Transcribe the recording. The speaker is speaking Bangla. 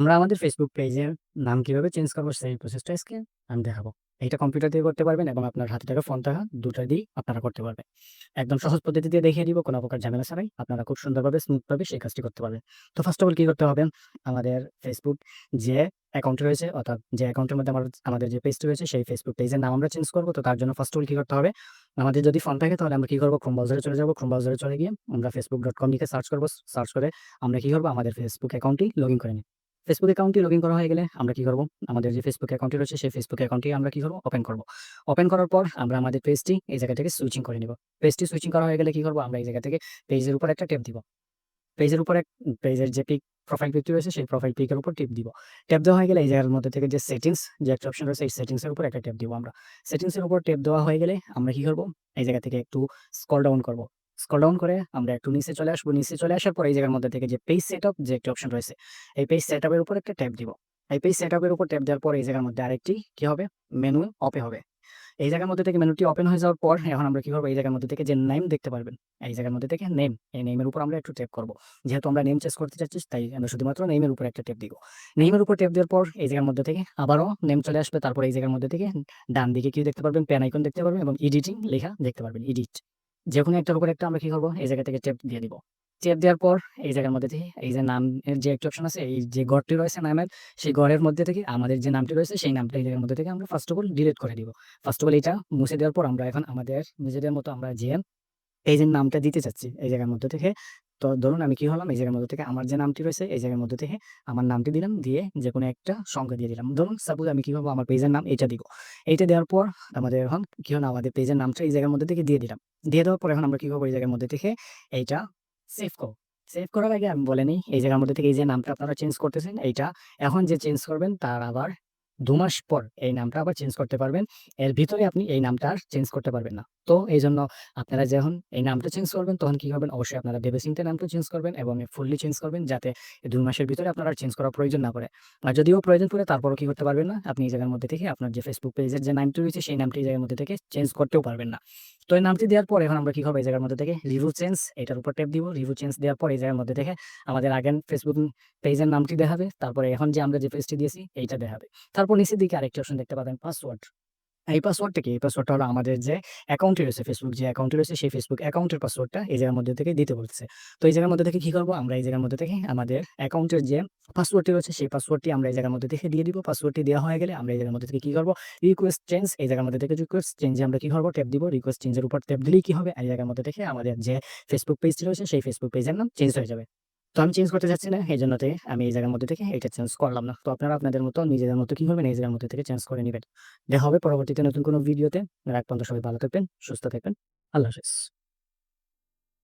আমরা আমাদের ফেসবুক পেজের নাম কীভাবে চেঞ্জ করব সেই প্রসেসটা আজকে আমি দেখাবো। এইটা কম্পিউটার দিয়ে করতে পারবেন এবং আপনার হাতে থাকা ফোন থাকা দুটা দিয়েই আপনারা করতে পারবেন। একদম সহজ পদ্ধতি দিয়ে দেখিয়ে দিব, কোনো প্রকার ঝামেলা ছাড়াই আপনারা খুব সুন্দরভাবে স্মুথ ভাবে সেই কাজটি করতে পারবেন। তো ফার্স্ট অফ অল কি করতে হবে? আমাদের ফেসবুক যে অ্যাকাউন্ট রয়েছে, অর্থাৎ যে অ্যাকাউন্টের মধ্যে আমার আমাদের যে পেজটি রয়েছে, সেই ফেসবুক পেজের নাম আমরা চেঞ্জ করব তো তার জন্য ফার্স্ট অল কি করতে হবে? আমাদের যদি ফোন থাকে তাহলে আমরা কি করব ক্রোম ব্রাউজারে চলে যাব ক্রোম ব্রাউজারে চলে গিয়ে আমরা facebook.com লিখে সার্চ করব। সার্চ করে আমরা কি করব আমাদের ফেসবুক অ্যাকাউন্টটি লগ ইন করে নিব। ফেসবুক অ্যাকাউন্টটি লগ ইন করা হয়ে গেলে আমরা কি করব? আমাদের যে ফেসবুক অ্যাকাউন্টটি রয়েছে, সেই ফেসবুক অ্যাকাউন্টটি আমরা কি করব? ওপেন করব। ওপেন করার পর আমরা আমাদের পেজটি এই জায়গা থেকে সুইচিং করে নিব। পেজটি সুইচিং করা হয়ে গেলে কি করব? আমরা এই জায়গা থেকে পেজের উপর একটা টেপ দিব। পেজের উপর এক পেজের যে পিক প্রোফাইল পিকটি রয়েছে, সেই প্রোফাইল পিকের উপর টিপ দিব। ট্যাপ দেওয়া হয়ে গেলে এই জায়গার মধ্যে থেকে যে সেটিংস যে একটা অপশন রয়েছে, এই সেটিংসের উপর একটা ট্যাপ দিব আমরা। সেটিংসের উপর ট্যাপ দেওয়া হয়ে গেলে আমরা কি করব? এই জায়গা থেকে একটু স্কল ডাউন করব। স্ক্রল ডাউন করে আমরা একটু নিচে চলে আসব। নিচে চলে আসার পর এই জায়গার মধ্যে থেকে যে পেজ সেটআপ যে একটা অপশন রয়েছে এই পেজ সেটআপ এর উপর একটা ট্যাপ দিব। এই পেজ সেটআপ এর উপর ট্যাপ দেওয়ার পর এই জায়গার মধ্যে আরেকটি কি হবে? মেনু ওপেন হবে। এই জায়গার মধ্যে থেকে মেনুটি ওপেন হয়ে যাওয়ার পর এখন আমরা কি করব? এই জায়গার মধ্যে থেকে যে নেম দেখতে পারবেন। এই জায়গার মধ্যে থেকে নেম, এই নেমের উপর আমরা একটু ট্যাপ করব যেহেতু আমরা নেম চেঞ্জ করতে চাচ্ছি তাই আমরা শুধুমাত্র নেমের উপর একটা ট্যাপ দিব। নেমের উপর ট্যাপ দেওয়ার পর এই জায়গার মধ্যে থেকে আবারও নেম চলে আসবে। তারপর এই জায়গার মধ্যে থেকে ডান দিকে কি দেখতে পারবেন? পেন আইকন দেখতে পারবেন এবং এডিটিং লেখা দেখতে পারবেন। এডিট। যেকোনো একটার উপর একটা আমরা কি করব এই জায়গা থেকে টেপ দিয়ে দিব। টেপ দেওয়ার পর এই জায়গার মধ্যে থেকে এই যে নামের যে একটা অপশন আছে, এই যে ঘরটি রয়েছে নামের, সেই ঘরের মধ্যে থেকে আমাদের যে নামটি রয়েছে, সেই নামটা এই জায়গার মধ্যে থেকে আমরা ফার্স্ট অফ অল ডিলিট করে দিব। ফার্স্ট অফ অল এটা মুছে দেওয়ার পর আমরা এখন আমাদের, নিজেদের মতো আমরা যে এই যে নামটা দিতে চাচ্ছি, এই জায়গার মধ্যে থেকে তো ধরুন আমি কি হলাম এই জায়গার মধ্যে থেকে আমার যে নামটি রয়েছে, এই জায়গার মধ্যে থেকে আমার নামটি দিলাম, দিয়ে যেকোনো একটা সংখ্যা দিয়ে দিলাম। ধরুন সাপোজ আমি কি করব? আমার পেজের নাম এইটা দিব। এইটা দেওয়ার পর আমাদের এখন কি হলো? আমাদের পেজের নামটা এই জায়গার মধ্যে থেকে দিয়ে দিলাম। দিয়ে দেওয়ার পর এখন আমরা কি করব? এই জায়গার মধ্যে থেকে এইটা সেভ করব। সেভ করার আগে আমি বলে নেই, এই জায়গার মধ্যে থেকে এই যে নামটা আপনারা চেঞ্জ করতেছেন, এইটা এখন যে চেঞ্জ করবেন, তার আবার দু মাস পর এই নামটা আবার চেঞ্জ করতে পারবেন। এর ভিতরে আপনি এই নামটা আর চেঞ্জ করতে পারবেন না। তো এইজন্য আপনারা যখন এই নামটা চেঞ্জ করবেন, তখন কি করবেন? অবশ্যই আপনারা ভেবে চিন্তে নামটা চেঞ্জ করবেন এবং ফুললি চেঞ্জ করবেন যাতে ২ মাসের ভিতরে আপনার চেঞ্জ করার প্রয়োজন না পড়ে। আর যদিও প্রয়োজন পড়ে, তারপরেও কি করতে পারবেন না? আপনি এই জায়গার মধ্যে থেকে আপনার যে ফেসবুক পেজের যে নামটি রয়েছে, সেই নামটি এই জায়গার মধ্যে থেকে চেঞ্জ করতেও পারবেন না। তো এই নামটি দেওয়ার পর এখন আমরা কি করব? এই জায়গার মধ্যে থেকে রিভিউ চেঞ্জ এটার উপর ট্যাপ দিব। রিভিউ চেঞ্জ দেওয়ার পর এই জায়গার মধ্যে থেকে আমাদের আগের ফেসবুক পেজের নামটি দেখাবে। তারপরে এখন যে আমরা যে পেজটি দিয়েছি, এইটা দেখাবে। তারপর নিচের দিকে আরেকটি অপশন দেখতে পাবেন পাসওয়ার্ড। এই পাসওয়ার্ডটা কি? এই পাসওয়ার্ডটা হলো আমাদের যে অ্যাকাউন্টটি রয়েছে ফেসবুক যে অ্যাকাউন্টটি রয়েছে সেই ফেসবুক অ্যাকাউন্টের পাসওয়ার্ডটা এই জায়গার মধ্যে থেকে দিতে বলছে তো এই জায়গার মধ্যে থেকে কি করব আমরা এই জায়গার মধ্যে থেকে আমাদের অ্যাকাউন্টের যে পাসওয়ার্ডটি রয়েছে সেই পাসওয়ার্ডটি আমরা এই জায়গার মধ্যে থেকে দিয়ে দিব। পাসওয়ার্ডটি দেওয়া হয়ে গেলে আমরা এই জায়গার মধ্যে থেকে কি করব রিকোয়েস্ট চেঞ্জ এই জায়গার মধ্যে থেকে রিকোয়েস্ট চেঞ্জে আমরা কি করব? ট্যাপ দিব। রিকোয়েস্ট চেঞ্জের উপর ট্যাপ দিলেই কি হবে? এই জায়গার মধ্যে থেকে আমাদের যে ফেসবুক পেজটি রয়েছে সেই ফেসবুক পেজের নাম চেঞ্জ হয়ে যাবে। তো আমি চেঞ্জ করতে চাচ্ছি না। এই জন্যতে আমি এই জায়গার মধ্যে থেকে এটা চেঞ্জ করলাম না। তো আপনারা আপনাদের মতো নিজেদের মতো কি করবেন? এই জায়গার মধ্যে থেকে চেঞ্জ করে নেবেন দেখা হবে পরবর্তীতে নতুন কোনো ভিডিওতে। আগ পর্যন্ত সবাই ভালো থাকবেন, সুস্থ থাকবেন। আল্লাহ হাফেজ।